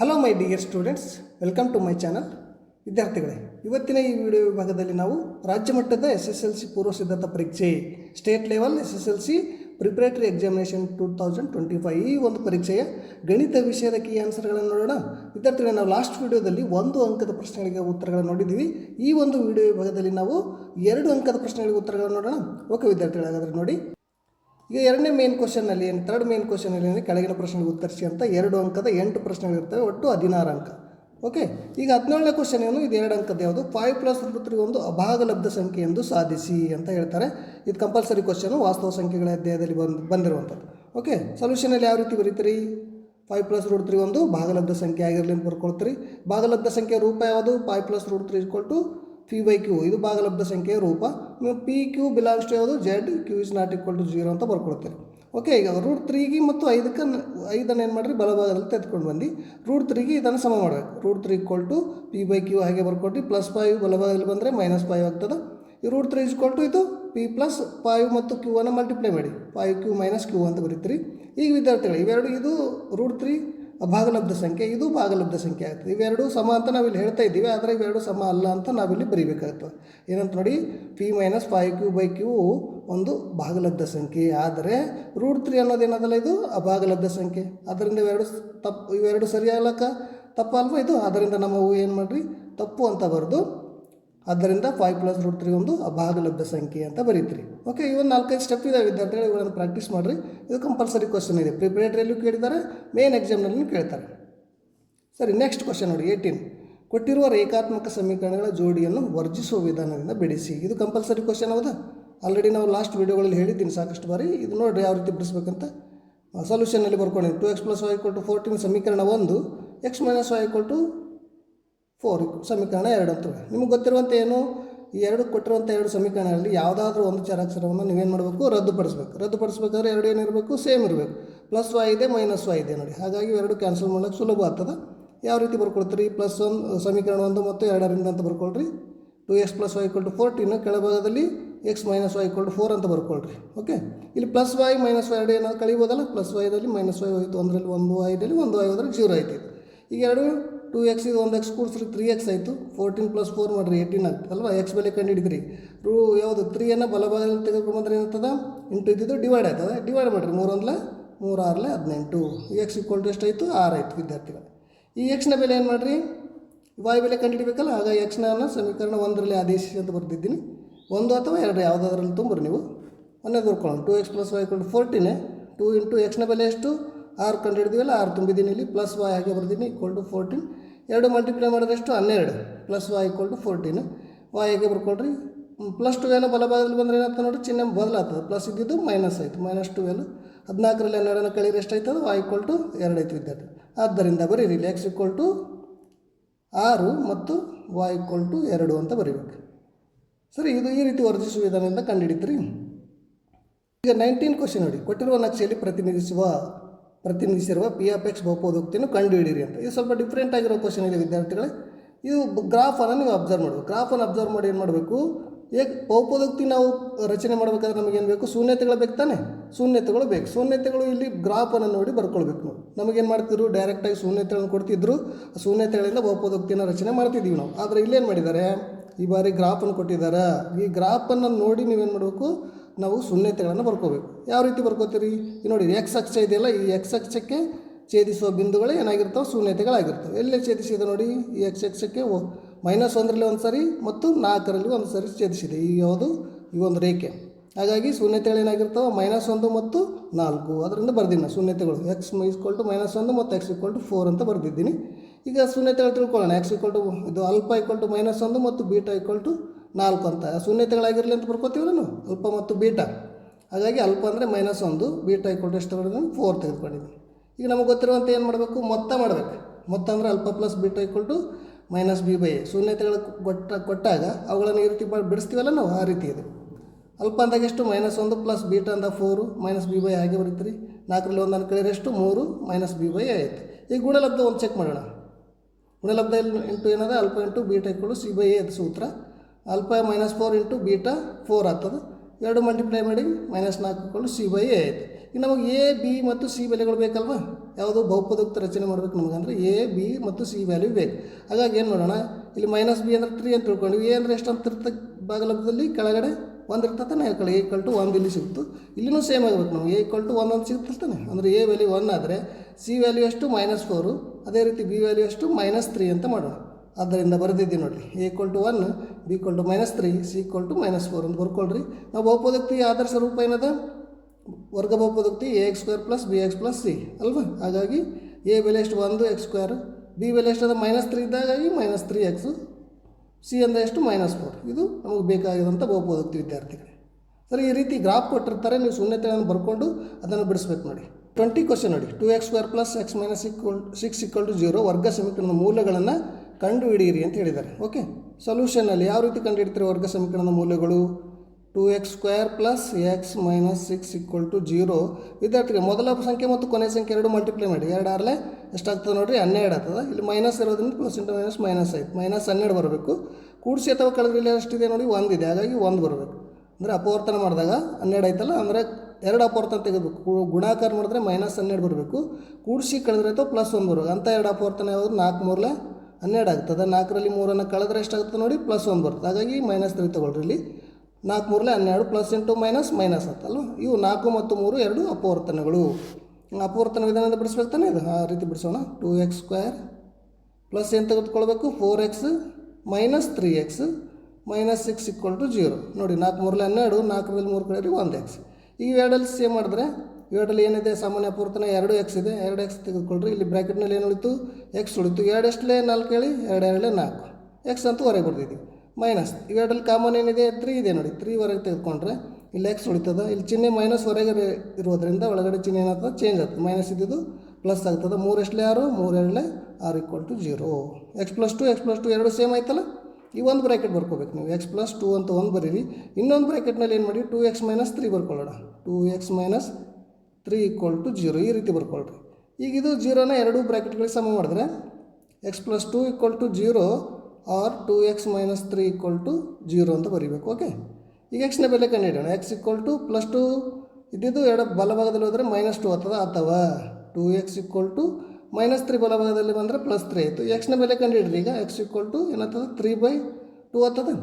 Hello my dear students welcome to my channel ವಿದ್ಯಾರ್ಥಿಗಳೇ, ಇವತ್ತಿನ ಈ ವಿಡಿಯೋ ವಿಭಾಗದಲ್ಲಿ ನಾವು ರಾಜ್ಯ ಮಟ್ಟದ ಎಸ್ ಎಸ್ ಎಲ್ ಸಿ ಪೂರ್ವ ಸಿದ್ಧತಾ ಪರೀಕ್ಷೆ state level S S L C preparatory examination two thousand twenty five ಈ ಒಂದು ಪರೀಕ್ಷೆಯ ಗಣಿತ ವಿಷಯದ ಕೀ ಆನ್ಸರ್ಗಳನ್ನು ನೋಡೋಣ. ವಿದ್ಯಾರ್ಥಿಗಳೇ, ನಾವು ಲಾಸ್ಟ್ ವಿಡಿಯೋದಲ್ಲಿ ಒಂದು ಅಂಕದ ಪ್ರಶ್ನೆಗಳಿಗೆ ಉತ್ತರಗಳನ್ನು ನೋಡಿದ್ದೀವಿ. ಈ ಒಂದು ವಿಡಿಯೋ ವಿಭಾಗದಲ್ಲಿ ನಾವು ಎರಡು ಅಂಕದ ಪ್ರಶ್ನೆಗಳಿಗೆ ಉತ್ತರಗಳನ್ನು ನೋಡೋಣ. ಓಕೆ ವಿದ್ಯಾರ್ಥಿಗಳಾಗಾದರೆ ನೋಡಿ. ಈಗ ಎರಡನೇ ಮೇನ್ ಕ್ವಶನ್ನಲ್ಲಿ ಏನು? ಥರ್ಡ್ ಮೇನ್ ಕ್ವಶನಲ್ಲಿ ಏನಿದೆ ಕೆಳಗಿನ ಪ್ರಶ್ನೆಗೆ ಉತ್ತರಿಸಿ ಅಂತ ಎರಡು ಅಂಕದ ಎಂಟು ಪ್ರಶ್ನೆಗಳಿರ್ತವೆ ಒಟ್ಟು ಹದಿನಾರು ಅಂಕ. ಓಕೆ ಈಗ ಹದಿನೇಳನೇ ಕ್ವಶನ್ ಏನು? ಇದು ಎರಡು ಅಂಕದ ಯಾವುದು? ಫೈವ್ ಪ್ಲಸ್ ಒಂದು ಒಂದು ಅಭಾಗಲಬ್ಧ ಸಂಖ್ಯೆ ಎಂದು ಸಾಧಿಸಿ ಅಂತ ಹೇಳ್ತಾರೆ. ಇದು ಕಂಪಲ್ಸರಿ ಕ್ವಶನು ವಾಸ್ತವ ಸಂಖ್ಯೆಗಳ ಅಧ್ಯಾಯದಲ್ಲಿ ಬಂದು, ಬಂದಿರುವಂಥದ್ದು. ಓಕೆ ಸೊಲ್ಯೂಷನಲ್ಲಿ ಯಾವ ರೀತಿ ಬರೀತೀರಿ? ಫೈವ್ ಪ್ಲಸ್ ರೂಟ್ ತ್ರೀ ಒಂದು ಭಾಗಲಬ್ಧ ಸಂಖ್ಯೆ ಆಗಿರಲಿ ಅಂತ ಬರ್ಕೊಳ್ತೀರಿ. ಭಾಗಲಬ್ಧ ಸಂಖ್ಯೆ ರೂಪ ಯಾವುದು? Five plus root three equal to P by Q ಇದು ಭಾಗಲಬ್ಧ ಸಂಖ್ಯೆಯ ರೂಪ. ನೀವು ಪಿ ಕ್ಯೂ ಬಿಲಾಂಗ್ಸ್ ಟು ಯಾವುದು? Z Q is not equal to zero ಅಂತ ಬರ್ಕೊಡ್ತೀರಿ ಓಕೆ ಈಗ ರೂಟ್ ತ್ರೀಗೆ ಮತ್ತು ಐದಕ್ಕೆ ಐದನ್ನು ಏನು ಮಾಡಿರಿ? ಬಲಭಾಗದಲ್ಲಿ ತೆಗೆದುಕೊಂಡು ಬಂದು ರೂಟ್ ತ್ರೀಗೆ ಇದನ್ನು ಸಮ ಮಾಡಬೇಕು root three equal to P by Q ಹಾಗೆ ಬರ್ಕೊಟ್ಟು ಪ್ಲಸ್ ಫೈವ್ ಬಲಭಾಗದಲ್ಲಿ ಬಂದರೆ ಮೈನಸ್ ಫೈವ್ ಆಗ್ತದೆ. ಈ root three is equal to ಇದು ಪಿ ಪ್ಲಸ್ ಫೈವ್ ಮತ್ತು ಕ್ಯೂ ಅನ್ನು ಮಲ್ಟಿಪ್ಲೈ ಮಾಡಿ. ಫೈವ್ ಕ್ಯೂ ಮೈನಸ್ ಕ್ಯೂ ಅಂತ ಬರೀತೀರಿ. ಈಗ ವಿದ್ಯಾರ್ಥಿಗಳು, ಇವೆರಡು, ಇದು ರೂಟ್ ತ್ರೀ ಭಾಗಲಬ್ಧ ಸಂಖ್ಯೆ, ಇದು ಭಾಗಲಬ್ಧ ಸಂಖ್ಯೆ ಆಗ್ತದೆ ಇವೆರಡು ಸಮ ಅಂತ ನಾವಿಲ್ಲಿ ಹೇಳ್ತಾ ಇದ್ದೀವಿ, ಆದರೆ ಇವೆರಡು ಸಮ ಅಲ್ಲ ಅಂತ ನಾವಿಲ್ಲಿ ಬರೀಬೇಕಾಗ್ತದೆ ಏನಂತ ನೋಡಿ P minus five Q by Q ಒಂದು ಭಾಗಲಬ್ಧ ಸಂಖ್ಯೆ. ಆದರೆ ರೂಟ್ ತ್ರೀ ಅನ್ನೋದೇನದಲ್ಲ ಇದು? ಅಭಾಗಲಬ್ಧ ಸಂಖ್ಯೆ. ಅದರಿಂದ ಇವೆರಡು ತಪ್ಪು ಇವೆರಡು ಸರಿಯಾಗಲಕ್ಕ ತಪ್ಪಲ್ವ ಇದು? ಅದರಿಂದ ನಮ್ಮ ಏನು ಮಾಡಿರಿ? ತಪ್ಪು ಅಂತ ಬರೆದು ಆದ್ದರಿಂದ ಫೈವ್ ಪ್ಲಸ್ ರೂಟ್ ತ್ರೀ ಒಂದು ಅಭಾಗಲಬ್ಧ ಸಂಖ್ಯೆ ಅಂತ ಬರೀತೀರಿ. ಓಕೆ ಇವನ್ ನಾಲ್ಕೈದು ಸ್ಟೆಪ್ ಇದೆ ವಿದ್ಯಾರ್ಥಿಗಳು ಇವುಗಳನ್ನು ಪ್ರಾಕ್ಟೀಸ್ ಮಾಡಿರಿ. ಇದು ಕಂಪಲ್ಸರಿ ಕ್ವಶನ್ ಇದೆ. ಪ್ರಿಪ್ರೇಟರಿಯಲ್ಲೂ ಕೇಳಿದ್ದಾರೆ ಮೇನ್ ಎಕ್ಸಾಮ್ನಲ್ಲಿ ಕೇಳ್ತಾರೆ. ಸರಿ ನೆಕ್ಸ್ಟ್ ಕ್ವಶನ್ ನೋಡಿ ಏಯ್ಟೀನ್ ಕೊಟ್ಟಿರುವ ರೇಖಾತ್ಮಕ ಸಮೀಕರಣಗಳ ಜೋಡಿಯನ್ನು ವರ್ಜಿಸುವ ವಿಧಾನದಿಂದ ಬಿಡಿಸಿ. ಇದು ಕಂಪಲ್ಸರಿ ಕ್ವಶನ್ ಹೌದಾ? ಆಲ್ರೆಡಿ ನಾವು ಲಾಸ್ಟ್ ವೀಡಿಯೋಗಳಲ್ಲಿ ಹೇಳಿದ್ದೀನಿ, ಸಾಕಷ್ಟು ಬಾರಿ. ಇದು ನೋಡಿರಿ ಯಾವ ರೀತಿ ಬಿಡಿಸ್ಬೇಕಂತ. ಸೊಲ್ಯೂಷನಲ್ಲಿ ಬರ್ಕೊಂಡಿದ್ದೀನಿ ಟು ಎಕ್ಸ್ ಪ್ಲಸ್ ವೈ ಕೊಟ್ಟು ಫೋರ್ಟೀನ್ ಸಮೀಕರಣ ಒಂದು ಎಕ್ಸ್ ಮೈನಸ್ ವೈ ಕೊಟ್ಟು ಫೋರ್ ಸಮೀಕರಣ ಎರಡು ಅಂತ ನಿಮಗೆ ಗೊತ್ತಿರುವಂಥ ಏನು? ಈ ಎರಡು ಕೊಟ್ಟಿರುವಂಥ ಎರಡು ಸಮೀಕರಣಗಳಲ್ಲಿ ಯಾವುದಾದ್ರೂ ಒಂದು ಚರಾಕ್ಷರವನ್ನು ನೀವೇನು ಮಾಡಬೇಕು? ರದ್ದುಪಡಿಸ್ಬೇಕು. ರದ್ದುಪಡಿಸ್ಬೇಕಾದ್ರೆ ಎರಡು ಏನಿರಬೇಕು ಸೇಮ್ ಇರಬೇಕು. ಪ್ಲಸ್ ವೈ ಇದೆ ಮೈನಸ್ ವೈ ಇದೆ ನೋಡಿ. ಹಾಗಾಗಿ ಎರಡು ಕ್ಯಾನ್ಸಲ್ ಮಾಡೋಕ್ಕೆ ಸುಲಭ ಆಗ್ತದೆ. ಯಾವ ರೀತಿ ಬರ್ಕೊಳ್ತೀರಿ? ಪ್ಲಸ್ ಒನ್ ಸಮೀಕರಣ ಒಂದು ಮತ್ತು ಎರಡರಿಂದ ಅಂತ ಬರ್ಕೊಳ್ರಿ. Two X plus Y equal to fourteen ಕೆಳಭಾಗದಲ್ಲಿ X minus Y equal to four ಅಂತ ಬರ್ಕೊಳ್ರಿ. ಓಕೆ ಇಲ್ಲಿ ಪ್ಲಸ್ ವೈ ಮೈನಸ್ ವೈ ಎರಡು ಏನಾದ್ರು ಕಳಿಬೋದಲ್ಲ? ಪ್ಲಸ್ ವೈದಲ್ಲಿ ಮೈನಸ್ ವೈ ಹೋಯಿತು. ಒಂದರಲ್ಲಿ ಒಂದು ವೈದಲ್ಲಿ ಒಂದು ವೈ ಹೋದ್ರೆ ಜೀರೋ ಆಯ್ತು. ಈಗ ಎರಡು ಟು ಎಕ್ಸ್ ಇದು ಒಂದು ಎಕ್ಸ್ ಕೂಡಿಸ್ರಿ ತ್ರೀ ಎಕ್ಸ್ ಆಯಿತು. ಫೋರ್ಟೀನ್ ಪ್ಲಸ್ ಫೋರ್ ಮಾಡಿರಿ ಏಯ್ಟೀನ್ ಆಗ್ತದೆ ಅಲ್ವಾ? ಎಕ್ಸ್ ಬೆಲೆ ಕಂಡು ಹಿಡಿದ್ರಿ ರೂ, ಯಾವುದು? ತ್ರೀಯನ್ನು ಬಲಭಾಗದಲ್ಲಿ ತೆಗೆದುಕೊಂಡು ಬಂದ್ರೆ ಏನಾಗ್ತದೆ? ಇಂಟು ಇದ್ದಿದ್ದು ಡಿವೈಡ್ ಆಯ್ತದೆ? ಡಿವೈಡ್ ಮಾಡಿರಿ. ಮೂರು ಒಂದಲ, ಮೂರು ಆರಲೆ, ಹದಿನೆಂಟು. ಎಕ್ಸ್ ಈಕ್ವಲ್ ಟು ಎಷ್ಟಾಯಿತು? ಆರು ಆಯಿತು ವಿದ್ಯಾರ್ಥಿಗಳು. ಈ ಎಕ್ಸ್ನ ಬೆಲೆ ಏನು ಮಾಡಿರಿ? ವಾಯು ಬೆಲೆ ಕಂಡುಹಿಡಿಬೇಕಲ್ಲ? ಆಗ ಎಕ್ಸ್ನ ಸಮೀಕರಣ ಒಂದರಲ್ಲಿ ಆದೇಶಿಸಿ ಅಂತ ಬರ್ತಿದ್ದೀನಿ ಒಂದು ಅಥವಾ ಎರಡು ಯಾವುದಾದ್ರಲ್ಲಿ ತುಂಬ್ರಿ ನೀವು. ಮೊನ್ನೆ ಬರ್ಕೊಳ್ಳೋಣ two X plus Y equal ಫೋರ್ಟೀನೆ two into ಎಕ್ಸ್ನ ಬೆಲೆ ಎಷ್ಟು? ಆರು ಕಂಡು ಹಿಡಿದಿವಲ್ಲ, ಆರು ತುಂಬಿದ್ದೀನಿ ಇಲ್ಲಿ ಪ್ಲಸ್ ವೈ ಹಾಗೆ ಬರ್ತೀನಿ ಈಕ್ವಲ್ ಟು ಫೋರ್ಟೀನ್ ಎರಡು ಮಲ್ಟಿಪ್ಲೈ ಮಾಡಿದಷ್ಟು ಹನ್ನೆರಡು. Plus Y equal to fourteen Y ಹೇಗೆ ಬರ್ಕೊಳ್ರಿ ಪ್ಲಸ್ ಟುವೆಲ್ ಬಲಭಾಗದಲ್ಲಿ ಬಂದರೆ ಏನಾಗ್ತದೆ ನೋಡಿ ಚಿಹ್ನೆ ಬದಲಾಗ್ತದೆ. ಪ್ಲಸ್ ಇದ್ದಿದ್ದು ಮೈನಸ್ ಆಯಿತು. ಮೈನಸ್ ಟುವೆಲ್ ಹದಿನಾಲ್ಕರಲ್ಲಿ ಹನ್ನೆರಡನ್ನು ಕಳೀರಿ ಎಷ್ಟಾಯ್ತದೆ? ವೈ ಈಕ್ವಲ್ ಟು ಎರಡು ಐತೆ ವಿದ್ಯಾರ್ಥಿ. ಆದ್ದರಿಂದ ಬರೀರಿ ಎಕ್ಸ್ ಈಕ್ವಲ್ ಟು ಆರು ಮತ್ತು ವಾಯ್ ಈಕ್ವಲ್ ಟು ಎರಡು ಅಂತ ಬರೀಬೇಕು. ಸರಿ, ಇದು ಈ ರೀತಿ ವರ್ಜಿಸುವ ವಿಧಾನದಿಂದ ಕಂಡುಹಿಡಿತೀರಿ ಈಗ ನೈನ್ಟೀನ್ ಕ್ವಶನ್ ನೋಡಿ. ಕೊಟ್ಟಿರುವ ನಕ್ಷೆಯಲ್ಲಿ ಪ್ರತಿನಿಧಿಸುವ ಪ್ರತಿನಿಧಿಸಿರುವ ಪಿ ಎಫ್ ಎಕ್ಸ್ ಬಹುಪದೋಕ್ತಿಯನ್ನು ಕಂಡುಹಿಡಿಯಿರಿ ಅಂತ. ಇದು ಸ್ವಲ್ಪ ಡಿಫ್ರೆಂಟ್ ಆಗಿರೋ ಕ್ವಶನ್ ಇದೆ ವಿದ್ಯಾರ್ಥಿಗಳೇ. ಇದು ಗ್ರಾಫನ್ನು ನೀವು ಅಬ್ಸರ್ವ್ ಮಾಡಬೇಕು. ಗ್ರಾಫನ್ನು ಅಬ್ಸರ್ವ್ ಮಾಡಿ ಏನು ಮಾಡಬೇಕು? ಏಕ್ ಬಹುಪದೋಕ್ತಿ ನಾವು ರಚನೆ ಮಾಡಬೇಕಾದ್ರೆ ನಮಗೇನು ಬೇಕು? ಶೂನ್ಯತೆಗಳು ಬೇಕು ತಾನೆ? ಶೂನ್ಯತೆಗಳು ಬೇಕು. ಶೂನ್ಯತೆಗಳು ಇಲ್ಲಿ ಗ್ರಾಫನ್ನು ನೋಡಿ ಬರ್ಕೊಳ್ಬೇಕು ನಾವು. ನಮಗೇನು ಮಾಡ್ತಿದ್ರು? ಡೈರೆಕ್ಟಾಗಿ ಶೂನ್ಯತೆಗಳನ್ನು ಕೊಡ್ತಿದ್ರು. ಶೂನ್ಯತೆಗಳಿಂದ ಬಹುಪದೋಕ್ತಿಯನ್ನು ರಚನೆ ಮಾಡ್ತಿದ್ದೀವಿ ನಾವು. ಆದರೆ ಇಲ್ಲೇನು ಮಾಡಿದ್ದಾರೆ? ಈ ಬಾರಿ ಗ್ರಾಫನ್ನು ಕೊಟ್ಟಿದ್ದಾರೆ. ಈ ಗ್ರಾಫನ್ನು ನೋಡಿ ನೀವೇನು ಮಾಡಬೇಕು? ನಾವು ಶೂನ್ಯತೆಗಳನ್ನು ಬರ್ಕೋಬೇಕು. ಯಾವ ರೀತಿ ಬರ್ಕೋತೀರಿ? ನೋಡಿ ಎಕ್ಸ್ ಅಕ್ಷ ಇದೆಯಲ್ಲ, ಈ ಎಕ್ಸ್ ಅಕ್ಷಕ್ಕೆ ಛೇದಿಸುವ ಬಿಂದುಗಳು ಏನಾಗಿರ್ತಾವೆ? ಶೂನ್ಯತೆಗಳಾಗಿರ್ತವೆ ಎಲ್ಲೇ ಛೇದಿಸಿದೆ ನೋಡಿ? ಈ ಎಕ್ಸ್ ಅಕ್ಷಕ್ಕೆ ಓ ಮೈನಸ್ ಒಂದರಲ್ಲಿ ಒಂದು ಸರಿ ಮತ್ತು ನಾಲ್ಕರಲ್ಲಿ ಒಂದು ಸರಿ ಛೇದಿಸಿದೆ. ಈ ಯಾವುದು? ಈ ಒಂದು ರೇಖೆ. ಹಾಗಾಗಿ ಶೂನ್ಯತೆಗಳು ಏನಾಗಿರ್ತಾವೆ? ಮೈನಸ್ ಒಂದು ಮತ್ತು ನಾಲ್ಕು. ಅದರಿಂದ ಬರ್ದಿನ ಶೂನ್ಯತೆಗಳು ಎಕ್ಸ್ ಈಕ್ವಲ್ ಟು ಮೈನಸ್ ಒಂದು ಮತ್ತು ಎಕ್ಸ್ ಈಕ್ವಲ್ ಟು ಫೋರ್ ಅಂತ ಬರ್ದಿದ್ದೀನಿ. ಈಗ ಶೂನ್ಯತೆಗಳು ತಿಳ್ಕೊಳ್ಳೋಣ. ಎಕ್ಸ್ ಈಕ್ವಲ್ ಟು ಇದು ಅಲ್ಪ ಈಕ್ವಲ್ ಟು ಮೈನಸ್ ಒಂದು ಮತ್ತು ಬೀಟಾ ಈಕ್ವಲ್ ಟು ನಾಲ್ಕು ಅಂತ. ಶೂನ್ಯತೆಗಳಾಗಿರಲಿ ಅಂತ ಬರ್ಕೋತೀವಲ್ಲ ನಾವು? ಅಲ್ಪ ಮತ್ತು ಬೀಟಾ. ಹಾಗಾಗಿ ಅಲ್ಪ ಅಂದರೆ ಮೈನಸ್ ಒಂದು, ಬೀಟಾ ಈಕ್ವಲ್ ಟು ಎಷ್ಟು ತಗೊಂಡಿದ್ದೀನಿ ಫೋರ್ ತೆಗೆದುಕೊಂಡಿದ್ದೀನಿ ಈಗ ನಮಗೆ ಗೊತ್ತಿರುವಂಥ ಏನು ಮಾಡಬೇಕು? ಮೊತ್ತ ಮಾಡಬೇಕು. ಮೊತ್ತ ಅಂದರೆ alpha plus beta equal to minus B by A ಶೂನ್ಯತೆಗಳು ಕೊಟ್ಟ, ಕೊಟ್ಟಾಗ ಅವುಗಳನ್ನು ಈ ರೀತಿ ಬಿಡಿಸ್ತೀವಲ್ಲ ನಾವು? ಆ ರೀತಿ ಇದೆ. ಅಲ್ಪ ಅಂದಾಗ ಎಷ್ಟು? ಮೈನಸ್ ಒಂದು ಪ್ಲಸ್ ಬೀಟಾ ಅಂದ ಫೋರು ಮೈನಸ್ ಬಿ ಬೈ ಹಾಗೆ ಬರೀತೀರಿ. ನಾಲ್ಕರಲ್ಲಿ ಒಂದನ್ನು ಕಳೆದ್ರೆ ಎಷ್ಟು? ಮೂರು ಮೈನಸ್ ಬಿ ಬೈ ಆಯಿತು. ಈಗ ಗುಣಲಬ್ಧ ಒಂದು ಚೆಕ್ ಮಾಡೋಣ. ಗುಣಲಬ್ಧ ಇಂಟು ಏನದ? ಅಲ್ಪ ಇಂಟು ಬೀಟಾ ಇಕ್ಕೊಂಡು ಸಿ ಬೈ ಎ ಸೂತ್ರ. Alpha minus four into beta four ಆಗ್ತದೆ. ಎರಡು ಮಲ್ಟಿಪ್ಲೈ ಮಾಡಿ ಮೈನಸ್ ನಾಲ್ಕು ಇಕ್ವಲ್ ಸಿ ಬೈ ಎ ಆಯಿತು. ಈಗ ನಮಗೆ ಎ ಬಿ ಮತ್ತು ಸಿ ಬೆಲೆಗಳು ಬೇಕಲ್ವಾ? ಯಾವುದು ಬಹುಪದೋಕ್ತ ರಚನೆ ಮಾಡಬೇಕು ನಮಗೆ ಅಂದರೆ ಎ ಬಿ ಮತ್ತು ಸಿ ವ್ಯಾಲ್ಯೂ ಬೇಕು. ಹಾಗಾಗಿ ಏನು ಮಾಡೋಣ? ಇಲ್ಲಿ ಮೈನಸ್ ಬಿ ಅಂದ್ರೆ ತ್ರೀ ಅಂತ ತಿಳ್ಕೊಂಡು ಎ ಅಂದರೆ ಎಷ್ಟು ಅಂತ ಇರ್ತ ಭಾಗಲಬ್ಧದಲ್ಲಿ ಕೆಳಗಡೆ ಒಂದು ಇರ್ತತಾನೆ ಆ ಕಡೆ ಎ ಈಕ್ವಲ್ ಟು ಒಂದು ಇಲ್ಲಿ ಸಿಗ್ತು. ಇಲ್ಲಿನೂ ಸೇಮ್ ಆಗಬೇಕು ನಮಗೆ. ಎ ಈಕ್ವಲ್ ಟು ಒನ್ ಅಂತ ಸಿಗ್ತಿರ್ತಾನೆ ಅಂದರೆ ಎ ವ್ಯಾಲ್ಯೂ ಒನ್ ಆದರೆ ಸಿ ವ್ಯಾಲ್ಯೂ ಎಷ್ಟು? ಮೈನಸ್ ಫೋರು ಅದೇ ರೀತಿ ಬಿ ವ್ಯಾಲ್ಯೂ ಎಷ್ಟು? ಮೈನಸ್ ತ್ರೀ ಅಂತ ಮಾಡೋಣ. ಆದ್ದರಿಂದ ಬರೆದಿದ್ದೀವಿ ನೋಡಿರಿ. A equal to one B equal to minus three C equal to minus four ಅಂತ ಬರ್ಕೊಳ್ರಿ. ನಾವು ಬಹುಪದಕ್ತಿ ಆದರ್ಶ ರೂಪ ಏನದ? ವರ್ಗ ಬಹುಪದಕ್ತಿ A X square plus B X plus C ಅಲ್ವಾ? ಹಾಗಾಗಿ ಎ ಬೆಲೆ ಎಷ್ಟು? ಒಂದು ಎಕ್ಸ್ ಸ್ಕ್ವೇರ್ ಬಿ ಬೆಲೆ ಎಷ್ಟು ಅದ? ಮೈನಸ್ ತ್ರೀ ಇದ್ದಾಗಾಗಿ ಮೈನಸ್ ತ್ರೀ ಎಕ್ಸ್ ಸಿ ಅಂದರೆ ಎಷ್ಟು? ಮೈನಸ್ ಫೋರ್ ಇದು ನಮಗೆ ಬೇಕಾಗಿರುವಂಥ ಬಹುಪದಕ್ತಿ ವಿದ್ಯಾರ್ಥಿಗಳೇ. ಸರಿ, ಈ ರೀತಿ ಗ್ರಾಫ್ ಕೊಟ್ಟಿರ್ತಾರೆ. ನೀವು ಶೂನ್ಯತೆಗಳನ್ನು ಬರ್ಕೊಂಡು ಅದನ್ನು ಬಿಡಿಸ್ಬೇಕು ನೋಡಿ. ಟ್ವೆಂಟಿ ಕ್ವಶನ್ ನೋಡಿ. Two x square plus x minus equal six equal to zero ವರ್ಗ ಸಮೀಕರಣದ ಮೂಲಗಳನ್ನು ಕಂಡು ಹಿಡಿಯಿರಿ ಅಂತ ಹೇಳಿದ್ದಾರೆ. ಓಕೆ ಸೊಲ್ಯೂಷನಲ್ಲಿ ಯಾವ ರೀತಿ ಕಂಡುಹಿಡ್ತಾರೆ ಹಿಡಿತೀರಿ ವರ್ಗ ಸಮೀಕರಣದ ಮೌಲ್ಯಗಳು? Two x square plus x minus six equal to zero ವಿದ್ಯಾರ್ಥಿಗೆ ಮೊದಲ ಸಂಖ್ಯೆ ಮತ್ತು ಕೊನೆಯ ಸಂಖ್ಯೆ ಎರಡು ಮಲ್ಟಿಪ್ಲೈ ಮಾಡಿ. ಎರಡು ಆರಲೆ ಎಷ್ಟಾಗ್ತದೆ ನೋಡಿರಿ? ಹನ್ನೆರಡು ಆಗ್ತದೆ. ಇಲ್ಲಿ ಮೈನಸ್ ಇರೋದ್ರಿಂದ ಪ್ಲಸ್ ಇಂಟು ಮೈನಸ್ ಮೈನಸ್ ಆಯ್ತು. ಮೈನಸ್ ಹನ್ನೆರಡು ಬರಬೇಕು. ಕೂಡಿಸಿ ಅಥವಾ ಕಳೆದ್ರೆ ಇಲ್ಲಿ ಎಷ್ಟಿದೆ ನೋಡಿ? ಒಂದಿದೆ ಹಾಗಾಗಿ ಒಂದು ಬರಬೇಕು. ಅಂದರೆ ಅಪವರ್ತನ ಮಾಡಿದಾಗ ಹನ್ನೆರಡು ಆಯ್ತಲ್ಲ? ಅಂದರೆ ಎರಡು ಅಪವರ್ತನ ತೆಗೆದುಬೇಕು ಗುಣಾಕಾರ ಮಾಡಿದ್ರೆ ಮೈನಸ್ ಹನ್ನೆರಡು ಬರಬೇಕು. ಕೂಡಿಸಿ ಕಳೆದ್ರೆ ಅಥವಾ ಪ್ಲಸ್ ಒಂದು ಬರಬೇಕು. ಅಂತ ಎರಡು ಅಪವರ್ತನ ಯಾವುದು? ನಾಲ್ಕು ಮೂರಲೆ ಹನ್ನೆರಡು ಆಗ್ತದೆ. ನಾಲ್ಕರಲ್ಲಿ ಮೂರನ್ನು ಕಳೆದ್ರೆ ಎಷ್ಟಾಗುತ್ತೆ ನೋಡಿ ಪ್ಲಸ್ ಒನ್ ಬರ್ತದೆ ಹಾಗಾಗಿ ಮೈನಸ್ ತ್ರೀ ತೊಗೊಳ್ರಿ ಇಲ್ಲಿ. ನಾಲ್ಕು ಮೂರಲೆ ಹನ್ನೆರಡು ಪ್ಲಸ್ ಇಂಟು ಮೈನಸ್ ಮೈನಸ್ ಆಗ್ತಲ್ಲ ಇವು ನಾಲ್ಕು ಮತ್ತು ಮೂರು ಎರಡು ಅಪವರ್ತನಗಳು. ಅಪವರ್ತನ ವಿಧಾನದಿಂದ ಬಿಡಿಸ್ಬೇಕು ಇದು ಆ ರೀತಿ ಬಿಡಿಸೋಣ. ಟೂ ಎಕ್ಸ್ ಸ್ಕ್ವೇರ್ ಪ್ಲಸ್ ಏನು ತೆಗೆದುಕೊಳ್ಬೇಕು? Four x minus three x minus six equal to zero ನೋಡಿ, ನಾಲ್ಕು ಮೂರಲ್ಲಿ ಹನ್ನೆರಡು, ನಾಲ್ಕರಲ್ಲಿ ಮೂರು ಕಡೆ ಒಂದು ಎಕ್ಸ್ ಈ ಎರಡಲ್ಲಿ ಸೇಮ್ ಮಾಡಿದ್ರೆ ಎರಡಲ್ಲಿ ಏನಿದೆ, ಸಾಮಾನ್ಯ ಪೂರ್ತನ ಎರಡು ಎಕ್ಸ್ ಇದೆ. ಎರಡು ಎಕ್ಸ್ ತೆಗೆದುಕೊಳ್ರಿ ಇಲ್ಲಿ ಬ್ರ್ಯಾಕೆಟ್ನಲ್ಲಿ ಏನು ಉಳಿತು? ಎಕ್ಸ್ ಉಳಿತು. ಎರಡು ಎಷ್ಟಲೇ ನಾಲ್ಕು ಹೇಳಿ ಎರಡು ಎರಡಲೇ ನಾಲ್ಕು. ಎಕ್ಸ್ ಅಂತೂ ಹೊರಗೆ ಬರ್ತಿದ್ದೀವಿ ಮೈನಸ್ ಇವೆರಡಲ್ಲಿ ಕಾಮನ್ ಏನಿದೆ? ತ್ರೀ ಇದೆ ನೋಡಿ. ತ್ರೀ ಹೊರಗೆ ತೆಗೆದುಕೊಂಡ್ರೆ ಇಲ್ಲಿ ಎಕ್ಸ್ ಉಳಿತದ. ಇಲ್ಲಿ ಚಿಹ್ನೆ ಮೈನಸ್ ಹೊರಗೆ ಇರೋದ್ರಿಂದ ಒಳಗಡೆ ಚಿಹ್ನೆ ಏನಾಗ್ತದೆ ಚೇಂಜ್ ಆಗ್ತದೆ. ಮೈನಸ್ ಇದ್ದಿದ್ದು ಪ್ಲಸ್ ಆಗ್ತದೆ. ಮೂರು ಎಷ್ಟಲೇ ಆರು ಮೂರು ಎರಡಲೇ ಆರು equal to zero x plus two x plus two ಎರಡು ಸೇಮ್ ಆಯ್ತಲ್ಲ? ಈ ಒಂದು ಬ್ರ್ಯಾಕೆಟ್ ಬರ್ಕೋಬೇಕು ನೀವು. ಎಕ್ಸ್ ಪ್ಲಸ್ ಟು ಅಂತ ಒಂದು ಬರೀರಿ. ಇನ್ನೊಂದು ಬ್ರ್ಯಾಕೆಟ್ನಲ್ಲಿ ಏನು ಮಾಡಿ? Two x minus three ಬರ್ಕೊಳ್ಳೋಣ. Two x minus three equal to zero ಈ ರೀತಿ ಬರ್ಕೊಳ್ರಿ. ಈಗ ಇದು ಜೀರೋನ ಎರಡು ಬ್ರ್ಯಾಕೆಟ್ಗಳಿಗೆ ಸಮ ಮಾಡಿದ್ರೆ x plus two equal to zero or two x minus three equal to zero ಅಂತ ಬರೀಬೇಕು ಓಕೆ ಈಗ ಎಕ್ಸ್ನ ಬೆಲೆ ಕಂಡುಹಿಡೋಣ x equal to plus two ಇದ್ದಿದ್ದು ಎರಡು ಬಲಭಾಗದಲ್ಲಿ ಹೋದರೆ ಮೈನಸ್ ಟು ಆಗ್ತದೆ, ಅಥವಾ two x equal to minus three ಬಲಭಾಗದಲ್ಲಿ ಬಂದರೆ ಪ್ಲಸ್ ತ್ರೀ ಆಯಿತು. ಎಕ್ಸ್ನ ಬೆಲೆ ಕಂಡುಹಿಡ್ರಿ ಈಗ ಎಕ್ಸ್ ಈಕ್ವಲ್ ಟು ಏನಾಗ್ತದೆ? ತ್ರೀ ಬೈ ಟು ಆಗ್ತದೆ?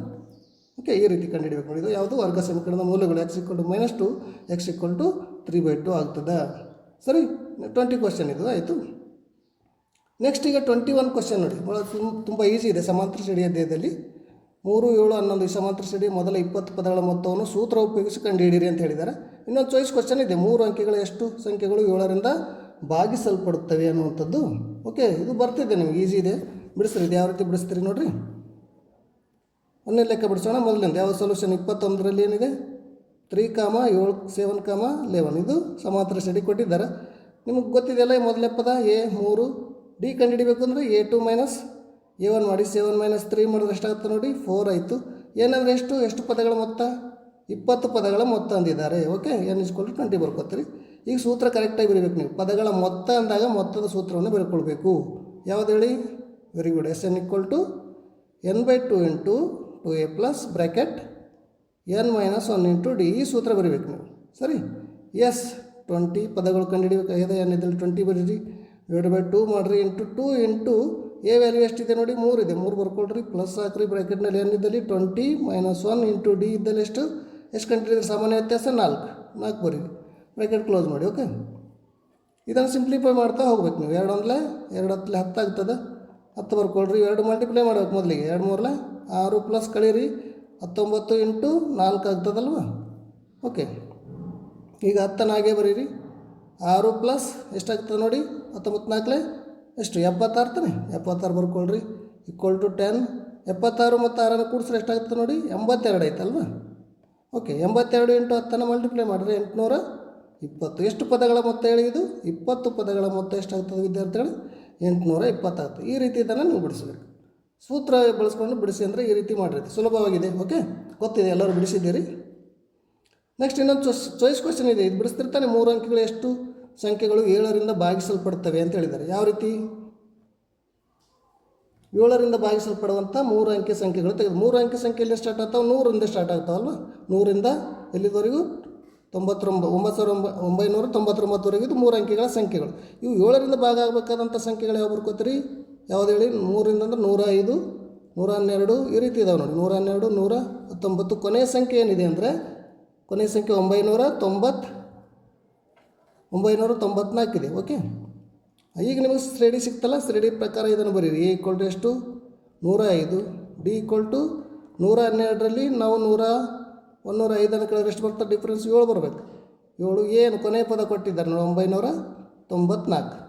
ಓಕೆ ಈ ರೀತಿ ಕಂಡುಹಿಡಬೇಕು. ಇದು ಯಾವುದು ವರ್ಗ ಸಮೀಕರಣದ ಮೂಲಗಳು. X equal to minus two x equal to three by two ಆಗ್ತದೆ? ಸರಿ ಟ್ವೆಂಟಿ ಕ್ವಶನ್ ಇದು, ಆಯಿತು. ನೆಕ್ಸ್ಟ್ ಈಗ ಟ್ವೆಂಟಿ ಒನ್ ಕ್ವಶನ್ ನೋಡಿ. ಭಾಳ ತುಂಬ ತುಂಬ ಈಸಿ ಇದೆ. ಸಮಾಂತರ ಸಿಡಿಯ ಅಧ್ಯಾಯದಲ್ಲಿ ಮೂರು, ಏಳು, ಹನ್ನೊಂದು ಈ ಸಮಾಂತರ ಸಿಡಿ ಮೊದಲ ಇಪ್ಪತ್ತು ಪದಗಳ ಮೊತ್ತವನ್ನು ಸೂತ್ರ ಉಪಯೋಗಿಸಿ ಕಂಡುಹಿಡಿಯಿರಿ ಅಂತ ಹೇಳಿದ್ದಾರೆ ಇನ್ನೊಂದು ಚಾಯ್ಸ್ ಕ್ವಶನ್ ಇದೆ. ಮೂರು ಅಂಕೆಗಳ ಎಷ್ಟು? ಸಂಖ್ಯೆಗಳು ಏಳರಿಂದ ಭಾಗಿಸಲ್ಪಡುತ್ತವೆ ಅನ್ನುವಂಥದ್ದು. ಓಕೆ ಇದು ಬರ್ತಿದೆ ನಿಮ್ಗೆ ಈಸಿ ಇದೆ. ಬಿಡಿಸ್ರಿ, ಇದು ಯಾವ ರೀತಿ ಬಿಡಿಸ್ತೀರಿ ನೋಡಿರಿ. ಒಂದೇ ಲೆಕ್ಕ ಬಿಡಿಸೋಣ, ಮೊದಲಿಂದ. ಯಾವ ಸೊಲ್ಯೂಷನ್ ಇಪ್ಪತ್ತೊಂದರಲ್ಲಿ ಏನಿದೆ? ತ್ರೀ ಕಾಮ ಏಳು ಸೆವೆನ್ ಕಾಮ ಲೆವೆನ್. ಇದು ಸಮಾಂತರ ಸ್ಟಡಿ ಕೊಟ್ಟಿದ್ದಾರೆ. ನಿಮಗೆ ಗೊತ್ತಿದೆಯಲ್ಲ ಈ ಮೊದಲನೇ ಪದ? ಎ ಮೂರು. ಡಿ ಕಂಡುಹಿಡಿಬೇಕು ಅಂದರೆ a two minus a one ಮಾಡಿ ಸೆವೆನ್ ಮೈನಸ್ ತ್ರೀ ಮಾಡಿದ್ರೆ ಎಷ್ಟಾಗುತ್ತೆ ನೋಡಿ? ಫೋರ್ ಆಯಿತು. ಏನಂದರೆ ಎಷ್ಟು? ಎಷ್ಟು ಪದಗಳ ಮೊತ್ತ? ಇಪ್ಪತ್ತು ಪದಗಳ ಮೊತ್ತ ಅಂದಿದ್ದಾರೆ. ಓಕೆ? ಏನು ಇಸ್ಕೊಂಡು ಟ್ವೆಂಟಿ ಬರ್ಕೋತೀರಿ. ಈಗ ಸೂತ್ರ ಕರೆಕ್ಟಾಗಿ ಬರಬೇಕು ನೀವು. ಪದಗಳ ಮೊತ್ತ ಅಂದಾಗ ಮೊತ್ತದ ಸೂತ್ರವನ್ನು ಬರ್ಕೊಳ್ಬೇಕು. ಯಾವ್ದು ಹೇಳಿ? Very good S n equal to n by two into two a plus bracket n minus one into d, ಈ ಸೂತ್ರ ಬರೀಬೇಕು ನೀವು. ಸರಿ? ಎಸ್, ಟ್ವೆಂಟಿ ಪದಗಳು ಕಂಡುಹಿಡಿಬೇಕಾಗಿದೆ ಎನ್ ಇದ್ರಲ್ಲಿ ಟ್ವೆಂಟಿ ಬರೀರಿ. ಡಿವೈಡ್ ಬೈ ಟೂ ಮಾಡಿರಿ into two into a value ಎಷ್ಟಿದೆ ನೋಡಿ, ಮೂರು ಇದೆ. ಮೂರು ಬರ್ಕೊಳ್ರಿ. ಪ್ಲಸ್ ಹಾಕ್ರಿ ಬ್ರ್ಯಾಕೆಟ್ನಲ್ಲಿ ಎನ್ ಇದ್ದಲ್ಲಿ twenty minus one into d ಇದ್ದಲ್ಲಿ ಎಷ್ಟು? ಎಷ್ಟು ಕಂಡುಹಿಡಿದ್ರೆ ಸಾಮಾನ್ಯ ವ್ಯತ್ಯಾಸ? ನಾಲ್ಕು. ನಾಲ್ಕು ಬರೀರಿ. ಬ್ರ್ಯಾಕೆಟ್ ಕ್ಲೋಸ್ ಮಾಡಿ, ಓಕೆ? ಇದನ್ನು ಸಿಂಪ್ಲಿಫೈ ಮಾಡ್ತಾ ಹೋಗ್ಬೇಕು ನೀವು. ಎರಡು ಒಂದಲೇ? ಎರಡು ಹತ್ತಲೆ ಹತ್ತಾಗ್ತದೆ ಹತ್ತು ಬರ್ಕೊಳ್ರಿ. ಎರಡು ಮಲ್ಟಿಪ್ಲೈ ಮಾಡ್ಬೇಕು ಮೊದಲಿಗೆ. ಎರಡು ಮೂರಲೆ? ಆರು ಪ್ಲಸ್ ಕಳೀರಿ. ಹತ್ತೊಂಬತ್ತು ಇಂಟು ನಾಲ್ಕು ಆಗ್ತದಲ್ವ? ಓಕೆ ಈಗ ಹತ್ತನ್ನು ಹಾಗೆ ಬರೀರಿ. ಆರು ಪ್ಲಸ್ ಎಷ್ಟಾಗ್ತದೆ ನೋಡಿ? ಹತ್ತೊಂಬತ್ತು ನಾಲ್ಕಲೆ ಎಷ್ಟು? ಎಪ್ಪತ್ತಾರು ತಾನೆ? ಎಪ್ಪತ್ತಾರು ಬರ್ಕೊಳ್ರಿ. ಈಕ್ವಲ್ ಟು ಟೆನ್ ಎಪ್ಪತ್ತಾರು ಮತ್ತು ಆರನ್ನು ಕೂಡಿಸ್ರೆ ಎಷ್ಟಾಗ್ತದೆ ನೋಡಿ? ಎಂಬತ್ತೆರಡು ಐತಲ್ವ ಓಕೆ ಎಂಬತ್ತೆರಡು ಇಂಟು ಹತ್ತನ್ನು ಮಲ್ಟಿಪ್ಲೈ ಮಾಡಿದ್ರೆ ಎಂಟುನೂರ ಇಪ್ಪತ್ತು. ಎಷ್ಟು ಪದಗಳ ಮೊತ್ತ ಹೇಳಿ ಇದು? ಇಪ್ಪತ್ತು ಪದಗಳ ಮೊತ್ತ ಎಷ್ಟಾಗ್ತದೆ ವಿದ್ಯಾರ್ಥಿಗಳು? ಎಂಟುನೂರ ಇಪ್ಪತ್ತಾಗ್ತದೆ ಈ ರೀತಿ ಇದನ್ನು ನೀವು ಬಿಡಿಸಬೇಕು. ಸೂತ್ರ ಬಳಸ್ಕೊಂಡು ಬಿಡಿಸಿ ಅಂದರೆ ಈ ರೀತಿ ಮಾಡಿರಿ ಸುಲಭವಾಗಿದೆ ಓಕೆ ಗೊತ್ತಿದೆ, ಎಲ್ಲರೂ ಬಿಡಿಸಿದ್ದೀರಿ? ನೆಕ್ಸ್ಟ್ ಇನ್ನೊಂದು ಚಾಯ್ಸ್ ಕ್ವಶನ್ ಇದೆ. ಇದು ಬಿಡಿಸ್ತಿರ್ತಾನೆ, ಮೂರು ಅಂಕಿಗಳು ಎಷ್ಟು? ಸಂಖ್ಯೆಗಳು ಏಳರಿಂದ ಭಾಗಿಸಲ್ಪಡ್ತವೆ ಅಂತ ಹೇಳಿದ್ದಾರೆ. ಯಾವ ರೀತಿ? ಏಳರಿಂದ ಭಾಗಿಸಲ್ಪಡುವಂಥ ಮೂರು ಅಂಕೆ ಸಂಖ್ಯೆಗಳು ತೆಗೆದು, ಮೂರು ಅಂಕೆ ಸಂಖ್ಯೆಯಲ್ಲಿ ಸ್ಟಾರ್ಟ್ ಆಗ್ತಾವೆ? ನೂರಿಂದ ಸ್ಟಾರ್ಟ್ ಆಗ್ತಾವಲ್ವ ನೂರಿಂದ ಎಲ್ಲಿದವರೆಗೂ ತೊಂಬತ್ತೊಂಬ ಒಂಬತ್ತು ಸಾವಿರ ಒಂಬ ಒಂಬೈನೂರ ತೊಂಬತ್ತೊಂಬತ್ತವರೆಗೆ ಇದು ಮೂರು ಅಂಕಿಗಳ ಸಂಖ್ಯೆಗಳು. ಇವು ಏಳರಿಂದ ಭಾಗ ಆಗಬೇಕಾದಂಥ ಸಂಖ್ಯೆಗಳು ಯಾವ ಬರ್ಕೋತೀರಿ? ಯಾವ್ದು ಹೇಳಿ ಮೂರಿಂದ ಅಂದ್ರೆ ನೂರ ಐದು ನೂರ ಹನ್ನೆರಡು ಈ ರೀತಿ ಇದಾವೆ ನೋಡಿ. ನೂರ ಹನ್ನೆರಡು ನೂರ ಹತ್ತೊಂಬತ್ತು. ಕೊನೆಯ ಸಂಖ್ಯೆ ಏನಿದೆ ಅಂದರೆ ಕೊನೆಯ ಸಂಖ್ಯೆ ಒಂಬೈನೂರ ತೊಂಬತ್ತು ಒಂಬೈನೂರ ತೊಂಬತ್ನಾಲ್ಕಿದೆ ಓಕೆ? ಈಗ ನಿಮಗೆ ಶ್ರೇಣಿ ಸಿಕ್ತಲ್ಲ, ಶ್ರೇಣಿ ಪ್ರಕಾರ ಇದನ್ನು ಬರೀರಿ. ಎ ಈಕ್ವಲ್ ಟು ಎಷ್ಟು? ನೂರ ಐದು ಡಿ ಈಕ್ವಲ್ ಟು ನೂರ ಹನ್ನೆರಡರಲ್ಲಿ ನಾವು ನೂರ ಒಂದೂರ ಐದನ್ನು ಕಳೆದ್ರೆ ಎಷ್ಟು ಬರ್ತಾರೆ ಡಿಫ್ರೆನ್ಸ್ ಏಳು ಬರಬೇಕು. ಏಳು ಏನು ಕೊನೆಯ ಪದ ಕೊಟ್ಟಿದ್ದಾರೆ ನೋಡಿ, ಒಂಬೈನೂರ ತೊಂಬತ್ನಾಲ್ಕು.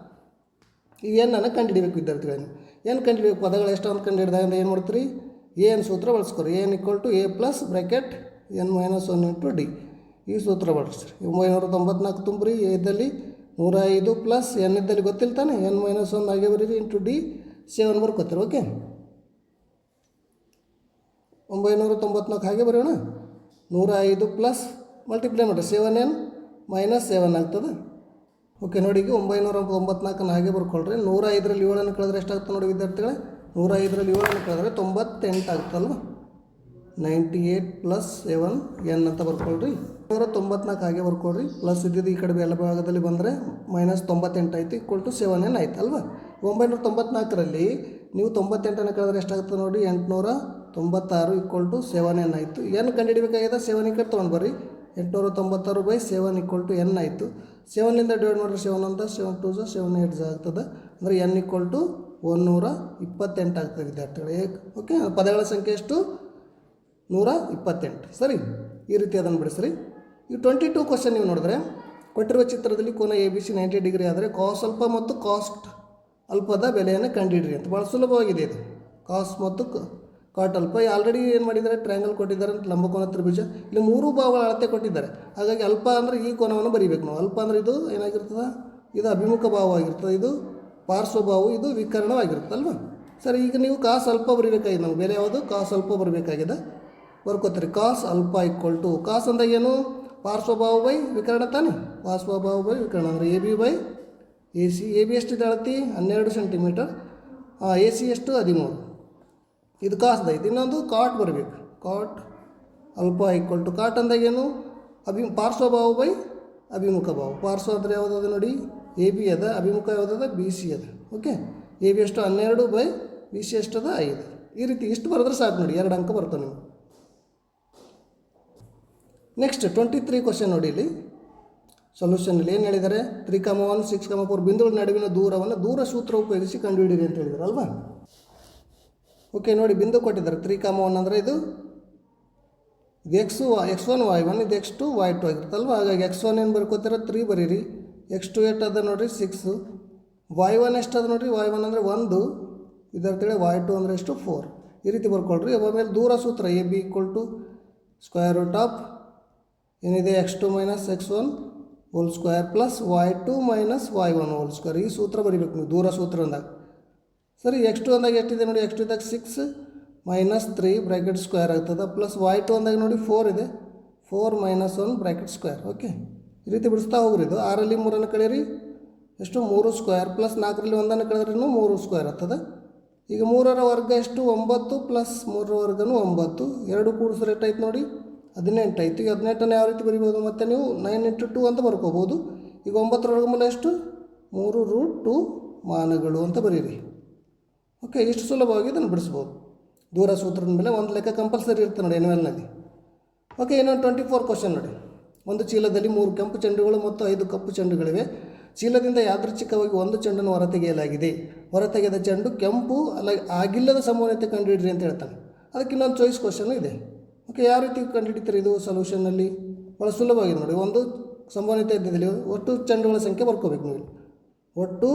ಇವೇನನ್ನು ಕಂಡುಹಿಡಿಬೇಕು ವಿದ್ಯಾರ್ಥಿಗಳನ್ನು ಏನು ಕಂಡುಹಿಡಿಬೇಕು ಪದಗಳು ಎಷ್ಟು ಅಂತ ಕಂಡುಹಿಡಿದಾಗ ಏನು ಮಾಡ್ತೀರಿ? ಏನು ಸೂತ್ರ ಬಳಸ್ಕೊರಿ. ಏನು equal to a plus bracket n minus one into d ಈ ಸೂತ್ರ ಬಳಸ್ರಿ. ಒಂಬೈನೂರ ತೊಂಬತ್ನಾಲ್ಕು ತುಂಬ್ರಿ ಇದ್ದಲ್ಲಿ ನೂರ ಐದು ಪ್ಲಸ್ ಎನ್ ಇದ್ದಲ್ಲಿ ಗೊತ್ತಿಲ್ಲ ತಾನೆ? ಎನ್ ಮೈನಸ್ ಒನ್ ಹಾಗೆ ಬರೀರಿ ಇಂಟು ಡಿ ಸೆವೆನ್ ಬರ್ಕೊತೀರಿ ಓಕೆ ಒಂಬೈನೂರ ತೊಂಬತ್ನಾಲ್ಕು ಹಾಗೆ ಬರೋಣ ನೂರ ಐದು ಪ್ಲಸ್ ಮಲ್ಟಿಪ್ಲೈ ಮಾಡಿರಿ ಸೆವೆನ್ ಎನ್ ಮೈನಸ್ ಸೆವೆನ್ ಆಗ್ತದೆ? ಓಕೆ, ನೋಡಿ, ಈಗ ಒಂಬೈನೂರ ತೊಂಬತ್ನಾಲ್ಕನ್ನು ಹಾಗೆ ಬರ್ಕೊಳ್ರಿ. ನೂರ ಐದರಲ್ಲಿ ಏಳನ್ನು ಕಳೆದ್ರೆ ಎಷ್ಟಾಗ್ತದೆ ನೋಡಿ ವಿದ್ಯಾರ್ಥಿಗಳೇ? ನೂರ ಐದರಲ್ಲಿ ಏಳನ್ನು ಕಳೆದ್ರೆ ತೊಂಬತ್ತೆಂಟು ಆಗ್ತಲ್ವ ninety eight plus seven n ಅಂತ ಬರ್ಕೊಳ್ರಿ. ನೂರ ತೊಂಬತ್ನಾಲ್ಕು ಹಾಗೆ ಬರ್ಕೊಳ್ರಿ. ಪ್ಲಸ್ ಇದ್ದಿದ್ದು ಈ ಕಡೆ ಎಲ್ಲ ಭಾಗದಲ್ಲಿ ಬಂದರೆ ಮೈನಸ್ ತೊಂಬತ್ತೆಂಟು ಆಯ್ತು, ಈಕ್ವಲ್ ಟು ಸೆವೆನ್ ಎನ್ ಆಯ್ತು ಅಲ್ವಾ? ಒಂಬೈನೂರ ತೊಂಬತ್ನಾಲ್ಕರಲ್ಲಿ ನೀವು ತೊಂಬತ್ತೆಂಟನ್ನು ಕಳೆದ್ರೆ ಎಷ್ಟಾಗುತ್ತೆ ನೋಡಿ, ಎಂಟುನೂರ ತೊಂಬತ್ತಾರು ಈಕ್ವಲ್ ಟು ಸೆವೆನ್ ಎನ್ ಆಯಿತು. ಎನ್ ಕಂಡುಹಿಡಬೇಕಾಗಿದೆ? ಸೆವೆನ್ ಈ ತೊಗೊಂಡು ಬರ್ರಿ. ಎಂಟುನೂರ ತೊಂಬತ್ತಾರು by seven equal to n ಆಯಿತು. ಸೆವೆನ್ನಿಂದ ಡಿವೈಡ್ ಮಾಡಿದ್ರೆ ಸೆವೆನ್ ಅಂತ ಸೆವೆನ್ ಟು ಜ ಸೆವೆನ್ ಏಟ್ ಆಗ್ತದೆ. ಅಂದರೆ ಎನ್ ಈಕ್ವಲ್ ಟು ಒಂದುನೂರ ಇಪ್ಪತ್ತೆಂಟು ಆಗ್ತದೆ ವಿದ್ಯಾರ್ಥಿಗಳು ಓಕೆ ಪದಗಳ ಸಂಖ್ಯೆ ಎಷ್ಟು? ನೂರ ಇಪ್ಪತ್ತೆಂಟು. ಸರಿ? ಈ ರೀತಿ ಅದನ್ನು ಬಿಡಿಸ್ರಿ. ಈ ಟ್ವೆಂಟಿ ಟೂ ಕ್ವಶನ್ ನೀವು ನೋಡಿದ್ರೆ, ಕೊಟ್ಟಿರುವ ಚಿತ್ರದಲ್ಲಿ ಕೋನ A B C ninety degree ಆದರೆ ಕಾಸ್ ಅಲ್ಪ ಮತ್ತು ಕಾಸ್ಟ್ ಅಲ್ಪದ ಬೆಲೆಯನ್ನು ಕಂಡುಹಿಡಿರಿ ಅಂತ. ಭಾಳ ಸುಲಭವಾಗಿದೆ ಇದು. ಕಾಸ್ ಮತ್ತು ಕಾಟ್ ಅಲ್ಪ ಆಲ್ರೆಡಿ ಏನು ಮಾಡಿದ್ದಾರೆ? ಟ್ರ್ಯಾಂಗಲ್ ಕೊಟ್ಟಿದ್ದಾರೆ ಲಂಬಕೋನ ತ್ರಿಭುಜ. ಇಲ್ಲಿ ಮೂರು ಭಾವಗಳ ಅಳತೆ ಕೊಟ್ಟಿದ್ದಾರೆ. ಹಾಗಾಗಿ ಅಲ್ಪ ಅಂದರೆ ಈ ಕೋನವನ್ನು ಬರೀಬೇಕು ನಾವು. ಅಲ್ಪ ಅಂದರೆ ಇದು ಏನಾಗಿರ್ತದೆ? ಇದು ಅಭಿಮುಖ ಭಾವವಾಗಿರ್ತದೆ ಇದು ಪಾರ್ಶ್ವಭಾವು ಇದು ವಿಕರಣವಾಗಿರುತ್ತಲ್ವ ಸರಿ, ಈಗ ನೀವು ಕಾಸ್ ಅಲ್ಪ ಬರೀಬೇಕಾಗಿದೆ ನಮ್ಗೆ. ಬೆಲೆ ಯಾವುದು? ಕಾಸ್ ಅಲ್ಪ ಬರಬೇಕಾಗಿದೆ. ಬರ್ಕೋತಾರೆ ಕಾಸ್ ಅಲ್ಪ ಈಕ್ವಲ್ ಟು ಕಾಸ್ ಅಂದಾಗ ಏನು? ಪಾರ್ಶ್ವಭಾವ ಬೈ ವಿಕರಣ ತಾನೆ? ಪಾರ್ಶ್ವಭಾವ ಬೈ ವಿಕರಣ ಅಂದರೆ A B by A C A B ಎಷ್ಟಿದೆ ಅಳತಿ? ಹನ್ನೆರಡು ಸೆಂಟಿಮೀಟರ್ ಎ ಸಿ ಎಷ್ಟು? ಹದಿಮೂರು. ಇದು ಕಾಸ್ದ ಐತಿ ಇನ್ನೊಂದು ಕಾಟ್ ಬರಬೇಕು. ಕಾಟ್ ಅಲ್ಪ ಈಕ್ವಲ್ ಟು ಕಾಟ್ ಅಂದಾಗ ಏನು? ಅಭಿ ಪಾರ್ಶ್ವಭಾವ ಬೈ ಅಭಿಮುಖ ಭಾವ. ಪಾರ್ಶ್ವ ಅಂದರೆ ಯಾವುದದ ನೋಡಿ? ಎ ಬಿ ಅದ. ಅಭಿಮುಖ ಯಾವುದದ ಬಿ ಸಿ ಅದ. ಓಕೆ ಎ ಬಿ ಎಷ್ಟು ಹನ್ನೆರಡು ಬೈ ಬಿ ಸಿ ಎಷ್ಟದ ಐದು. ಈ ರೀತಿ ಇಷ್ಟು ಬರೆದ್ರೆ ಸಾಕು ನೋಡಿ. ಎರಡು ಅಂಕ ಬರ್ತವೆ ನಿಮಗೆ. ನೆಕ್ಸ್ಟ್ ಟ್ವೆಂಟಿ ತ್ರೀ ಕ್ವಶನ್ ನೋಡಿ ಇಲ್ಲಿ. ಸೊಲ್ಯೂಷನಲ್ಲಿ ಏನು ಹೇಳಿದ್ದಾರೆ? Three comma one six comma four ಬಿಂದುಗಳ ನಡುವಿನ ದೂರವನ್ನು ದೂರ ಸೂತ್ರ ಉಪಯೋಗಿಸಿ ಕಂಡುಹಿಡಿಯಿರಿ ಅಂತ ಅಲ್ವಾ? ಓಕೆ, ನೋಡಿ, ಬಿಂದು ಕೊಟ್ಟಿದ್ದಾರೆ. ತ್ರೀ ಕಾಮ ಒನ್ ಅಂದರೆ ಇದು ಇದು x x one y one ಇದು ಎಕ್ಸ್ ಟು ವೈ ಟು ಆಗಿರುತ್ತಲ್ವ ಹಾಗಾಗಿ ಎಕ್ಸ್ ಒನ್ ಏನು ಬರ್ಕೋತೀರ ತ್ರೀ ಬರೀರಿ. ಎಕ್ಸ್ ಟು ಏಟ್ ಅದ ನೋಡಿರಿ? ಸಿಕ್ಸು ವೈ ಒನ್ ಎಷ್ಟು ಅದ ನೋಡಿರಿ? ವೈ ಒನ್ ಅಂದರೆ ಒಂದು. ಇದರ್ತೇಳಿ ವೈ ಟು ಅಂದರೆ ಎಷ್ಟು? ಫೋರ್ ಈ ರೀತಿ ಬರ್ಕೊಳ್ರಿ. ಆಮೇಲೆ ದೂರ ಸೂತ್ರ A B equal to square root of ಏನಿದೆ? X two minus x one whole square plus y two minus y one whole square ಈ ಸೂತ್ರ ಬರೀಬೇಕು ನೀವು, ದೂರ ಅಂದಾಗ. ಸರಿ ಎಕ್ಸ್ ಟು ಅಂದಾಗ ಎಷ್ಟಿದೆ ನೋಡಿ ಎಕ್ಸ್ ಟು ಇದ್ದಾಗ six minus three bracket square ಆಗ್ತದೆ ಪ್ಲಸ್ ವೈ ಟು ಅಂದಾಗ ನೋಡಿ ಫೋರ್ ಇದೆ. Four minus one bracket square okay ಈ ರೀತಿ ಬಿಡಿಸ್ತಾ ಹೋಗ್ರಿ ಇದು. ಆರಲ್ಲಿ ಮೂರನ್ನು ಕಳೀರಿ ಎಷ್ಟು? ಮೂರು ಸ್ಕ್ವೇರ್ ಪ್ಲಸ್ ನಾಲ್ಕರಲ್ಲಿ ಒಂದನ್ನು ಕಳೆದ್ರೂ ಮೂರು ಸ್ಕ್ವೇರ್ ಆಗ್ತದೆ. ಈಗ ಮೂರರ ವರ್ಗ ಎಷ್ಟು? ಒಂಬತ್ತು ಪ್ಲಸ್ ಮೂರರ ವರ್ಗನೂ ಒಂಬತ್ತು. ಎರಡು ಕೂಡಿಸ್ರೆ ಎಷ್ಟಾಯ್ತು ನೋಡಿ? ಹದಿನೆಂಟು ಆಯಿತು. ಈಗ ಹದಿನೆಂಟನ್ನು ಯಾವ ರೀತಿ ಬರಿಬೋದು ಮತ್ತು ನೀವು? ನೈನ್ ಇಂಟು ಟು ಅಂತ ಬರ್ಕೋಬೋದು. ಈಗ ಒಂಬತ್ತರ ಮೇಲೆ ಎಷ್ಟು? ಮೂರು ರೂಟ್ ಟು ಮಾನಗಳು ಅಂತ ಬರೀರಿ. ಓಕೆ ಇಷ್ಟು ಸುಲಭವಾಗಿ ಇದನ್ನು ಬಿಡಿಸ್ಬೋದು? ದೂರ ಸೂತ್ರದ ಮೇಲೆ ಒಂದು ಲೆಕ್ಕ ಕಂಪಲ್ಸರಿ ಇರುತ್ತೆ ನೋಡಿ ಎನ್ವೆಲ್ನಲ್ಲಿ ಓಕೆ, ಇನ್ನೊಂದು ಟ್ವೆಂಟಿ ಫೋರ್ ಕ್ವಶನ್ ನೋಡಿ. ಒಂದು ಚೀಲದಲ್ಲಿ ಮೂರು ಕೆಂಪು ಚೆಂಡುಗಳು ಮತ್ತು ಐದು ಕಪ್ಪು ಚೆಂಡುಗಳಿವೆ. ಚೀಲದಿಂದ ಯಾದೃಚ್ಛಿಕವಾಗಿ ಒಂದು ಚೆಂಡನ್ನು ಹೊರತೆಗೆಯಲಾಗಿದೆ. ಹೊರತೆಗೆದ ಚೆಂಡು ಕೆಂಪು ಅಲ್ಲ, ಆಗಿಲ್ಲದ ಸಂಭವನೀಯತೆ ಕಂಡುಹಿಡ್ರಿ ಅಂತ ಹೇಳ್ತಾನೆ. ಅದಕ್ಕೆ ಇನ್ನೊಂದು ಚಾಯ್ಸ್ ಕ್ವಶನ್ ಇದೆ. ಓಕೆ, ಯಾವ ರೀತಿ ಕಂಡುಹಿಡಿತಾರೆ ಇದು ಸೊಲ್ಯೂಷನ್ನಲ್ಲಿ ಭಾಳ ಸುಲಭವಾಗಿದೆ ನೋಡಿ. ಒಂದು ಸಂಭವನೀಯತೆ ಇದ್ದಿದ್ದಲ್ಲಿ ಒಟ್ಟು ಚೆಂಡುಗಳ ಸಂಖ್ಯೆ ಬರ್ಕೋಬೇಕು ನೀವು ಒಟ್ಟು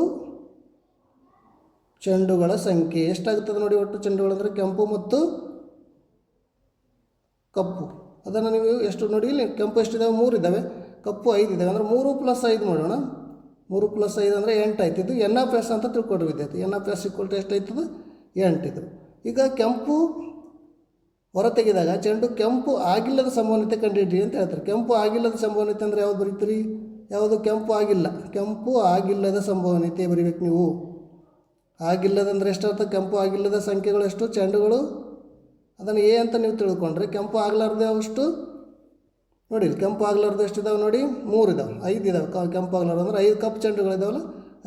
ಚೆಂಡುಗಳ ಸಂಖ್ಯೆ. ಎಷ್ಟಾಗುತ್ತದೆ ನೋಡಿ ಒಟ್ಟು ಚೆಂಡುಗಳು ಅಂದರೆ ಕೆಂಪು ಮತ್ತು ಕಪ್ಪು. ಅದನ್ನು ನೀವು ಎಷ್ಟು ನೋಡಿ ಇಲ್ಲಿ, ಕೆಂಪು ಎಷ್ಟಿದ್ದಾವೆ ಮೂರು ಇದ್ದಾವೆ ಕಪ್ಪು ಐದು ಇದ್ದಾವೆ ಅಂದರೆ ಮೂರು ಪ್ಲಸ್ ಐದು ಮಾಡೋಣ ಮೂರು ಪ್ಲಸ್ ಐದು ಅಂದರೆ ಎಂಟು ಆಯ್ತಿದ್ದು. ಎನ್ ಆಫ್ ಎಸ್ ಅಂತ ತಿಳ್ಕೊಂಡು ವಿದ್ಯಾರ್ಥಿ. N of S equal to ಎಷ್ಟಾಯ್ತದೆ ಎಂಟು ಇದು. ಈಗ ಕೆಂಪು ಹೊರ ತೆಗೆದಾಗ ಚೆಂಡು ಕೆಂಪು ಆಗಿಲ್ಲದ ಸಂಭವನೀಯತೆ ಕಂಡುಹಿಡ್ರಿ ಅಂತ ಹೇಳ್ತಾರೆ. ಕೆಂಪು ಆಗಿಲ್ಲದ ಸಂಭವನೀಯತೆ ಅಂದರೆ ಯಾವ್ದು ಬರೀತೀರಿ? ಯಾವುದು? ಕೆಂಪು ಆಗಿಲ್ಲ. ಕೆಂಪು ಆಗಿಲ್ಲದ ಸಂಭವನೀಯತೆ ಬರೀಬೇಕು ನೀವು. ಆಗಿಲ್ಲದಂದ್ರೆ ಎಷ್ಟರ್ಥ? ಕೆಂಪು ಆಗಿಲ್ಲದ ಸಂಖ್ಯೆಗಳು ಎಷ್ಟು? ಚೆಂಡುಗಳು? ಅದನ್ನು ಎ ಅಂತ ನೀವು ತಿಳ್ಕೊಂಡ್ರೆ ಕೆಂಪು ಆಗಲಾರ್ದೆ ಅಷ್ಟು? ನೋಡಿ ಕೆಂಪು ಆಗ್ಲಾರ್ದು ಎಷ್ಟು ಇದಾವೆ ನೋಡಿ? ಮೂರು ಇದಾವೆ, ಐದು ಇದಾವೆ. ಕೆಂಪು ಆಗ್ಲಾರ್ದು ಅಂದ್ರೆ ಐದು ಕಪ್ ಚೆಂಡುಗಳಿದಾವಲ್ಲ,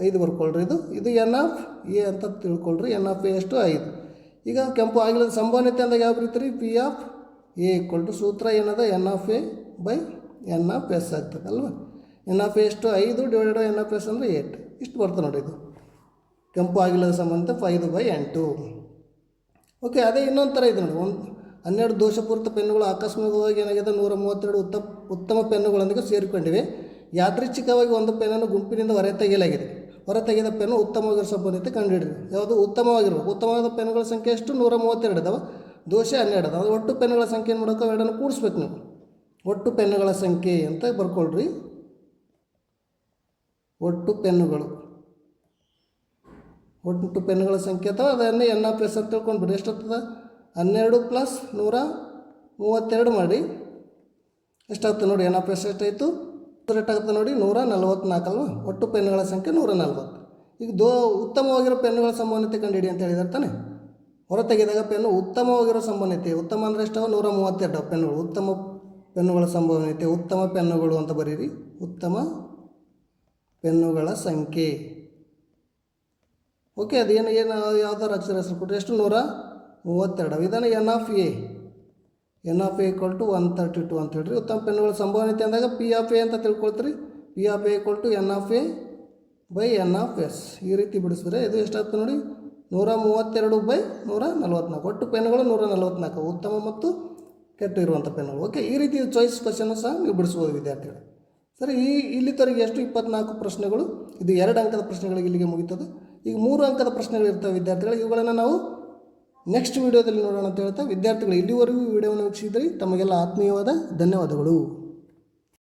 ಐದು ಬರ್ಕೊಳ್ರಿ ಇದು. ಇದು ಎನ್ ಆಫ್ ಎ ಅಂತ ತಿಳ್ಕೊಳ್ರಿ, ಎನ್ ಆಫ್ ಎ ಎಷ್ಟು ಐದು. ಈಗ ಕೆಂಪು ಆಗಿಲ್ಲದ ಸಂಭಾವ್ಯತೆ ಅಂದಾಗ ಯಾವ ರೀತಿ P of A equal to ಸೂತ್ರ ಏನದ? N of A by n of S ಆಗ್ತದೆ ಅಲ್ವಾ ಎನ್ ಆಫ್ ಎ ಎಷ್ಟು ಐದು ಡಿವೈಡೆಡ್ ಎನ್ ಆಫ್ ಎಸ್ ಅಂದರೆ ಏಟ್. ಇಷ್ಟು ಬರ್ತದೆ ನೋಡಿ ಇದು. ಕೆಂಪು ಆಗಿಲ್ಲದ ಸಂಬಂಧ ಐದು ಬೈ ಎಂಟು. ಓಕೆ ಅದೇ ಇನ್ನೊಂದು ಥರ ಇದೆ ನೋಡಿ. ಒಂದು ಹನ್ನೆರಡು ದೋಷಪೂರಿತ ಪೆನ್ನುಗಳು ಆಕಸ್ಮಿಕವಾಗಿ ಏನಾಗಿದೆ? ನೂರ ಮೂವತ್ತೆರಡು ಉತ್ತ, ಉತ್ತಮ ಪೆನ್ನುಗಳೊಂದಿಗೆ ಸೇರಿಕೊಂಡಿವೆ. ಯಾದೃಚ್ಛಿಕವಾಗಿ ಒಂದು ಪೆನ್ನನ್ನು ಗುಂಪಿನಿಂದ ಹೊರ ತೆಗೆಯಲಾಗಿದೆ. ಹೊರ ತೆಗೆದ ಪೆನ್ನು ಉತ್ತಮವಾಗಿರೋ ಸಂಬಂಧಿತ ಕಂಡುಹಿಡಿದು ಯಾವುದು? ಉತ್ತಮವಾಗಿರ್ಬೇಕು. ಉತ್ತಮವಾದ ಪೆನ್ನುಗಳ ಸಂಖ್ಯೆ ಎಷ್ಟು? ನೂರ ಮೂವತ್ತೆರಡು ಇದಾವೆ ದೋಷ ಹನ್ನೆರಡು ಅದಾವ ಒಟ್ಟು ಪೆನ್ನುಗಳ ಸಂಖ್ಯೆ ಮಾಡೋಕೆ ಎರಡನ್ನು ಕೂಡಿಸ್ಬೇಕು ನೀವು. ಒಟ್ಟು ಪೆನ್ನುಗಳ ಸಂಖ್ಯೆ ಅಂತ ಬರ್ಕೊಳ್ರಿ. ಒಟ್ಟು ಪೆನ್ನುಗಳು. ಒಟ್ಟು ಪೆನ್ಗಳ ಸಂಖ್ಯೆ ಅಥವಾ ಅದನ್ನೇ ಎನ್ ಆಫ್ ಎಸ್ ಅಂತ ತಿಳ್ಕೊಂಡ್ಬಿಡಿ ಎಷ್ಟಾಗ್ತದೆ ಹನ್ನೆರಡು ಪ್ಲಸ್ ನೂರ ಮೂವತ್ತೆರಡು ಮಾಡಿ. ಎಷ್ಟಾಗ್ತದೆ ನೋಡಿ, ಎನ್ ಆಫ್ ಎಸ್ ಎಷ್ಟಾಯಿತು? ಎಷ್ಟಾಗುತ್ತೆ ನೋಡಿ, ನೂರ ನಲ್ವತ್ನಾಲ್ಕು ಅಲ್ವಾ? ಒಟ್ಟು ಪೆನ್ಗಳ ಸಂಖ್ಯೆ ನೂರ ನಲ್ವತ್ತು. ಈಗ ದೋ, ಉತ್ತಮವಾಗಿರೋ ಪೆನ್ನುಗಳ ಸಂಭವನತೆ ಕಂಡುಹಿಡಿ ಅಂತ ಹೇಳಿದಾರೆ ತಾನೆ. ಹೊರ ತೆಗೆದಾಗ ಪೆನ್ನು ಉತ್ತಮವಾಗಿರೋ ಸಂಬಂಧತೆ, ಉತ್ತಮ ಅಂದರೆ ಎಷ್ಟವ? ನೂರ ಮೂವತ್ತೆರಡು ಪೆನ್ನುಗಳು. ಉತ್ತಮ ಪೆನ್ನುಗಳ ಸಂಭವನೀಯತೆ ಉತ್ತಮ ಪೆನ್ನುಗಳು ಅಂತ ಬರೀರಿ. ಉತ್ತಮ ಪೆನ್ನುಗಳ ಸಂಖ್ಯೆ. ಓಕೆ, ಅದೇನು, ಏನು ಯಾವ್ದಾರು ಅಕ್ಷರ ಹೆಸರು ಕೊಟ್ಟರೆ ಎಷ್ಟು? ನೂರ ಮೂವತ್ತೆರಡು. ಇದನ್ನು n of A n of A equal to one thirty two ಅಂತ ಹೇಳ್ರಿ. ಉತ್ತಮ ಪೆನ್ನುಗಳ ಸಂಭವನೀಯತೆ ಅಂದಾಗ ಪಿ ಆಫ್ ಎ ಅಂತ ತಿಳ್ಕೊಳ್ತೀರಿ. P of A equal to n of A by n of S ಈ ರೀತಿ ಬಿಡಿಸಿದ್ರೆ ಇದು ಎಷ್ಟಾಗ್ತದೆ ನೋಡಿ? ನೂರ ಮೂವತ್ತೆರಡು ಬೈ ನೂರ ನಲ್ವತ್ನಾಲ್ಕು. ಒಟ್ಟು ಪೆನ್ನುಗಳು ನೂರ ನಲ್ವತ್ನಾಲ್ಕು. ಉತ್ತಮ ಮತ್ತು ಕೆಟ್ಟು ಇರುವಂಥ ಪೆನ್ನುಗಳು. ಓಕೆ, ಈ ರೀತಿ ಚಾಯ್ಸ್ ಕ್ವಶನ್ನು ಸಹ ನೀವು ಬಿಡಿಸ್ಬೋದು ವಿದ್ಯಾರ್ಥಿಗಳು. ಸರಿ, ಈ ತರಗೆ ಎಷ್ಟು? ಇಪ್ಪತ್ನಾಲ್ಕು ಪ್ರಶ್ನೆಗಳು. ಇದು ಎರಡು ಅಂಕದ ಪ್ರಶ್ನೆಗಳಿಗೆ ಇಲ್ಲಿಗೆ ಮುಗೀತದೆ. ಈಗ ಮೂರು ಅಂಕದ ಪ್ರಶ್ನೆಗಳು ಇರ್ತವೆ ವಿದ್ಯಾರ್ಥಿಗಳು. ಇವುಗಳನ್ನು ನಾವು ನೆಕ್ಸ್ಟ್ ವಿಡಿಯೋದಲ್ಲಿ ನೋಡೋಣ ಅಂತ ಹೇಳ್ತಾ ವಿದ್ಯಾರ್ಥಿಗಳು, ಇಲ್ಲಿವರೆಗೂ ವಿಡಿಯೋವನ್ನು ವೀಕ್ಷಿಸಿದರೆ, ತಮಗೆಲ್ಲ ಆತ್ಮೀಯವಾದ ಧನ್ಯವಾದಗಳು.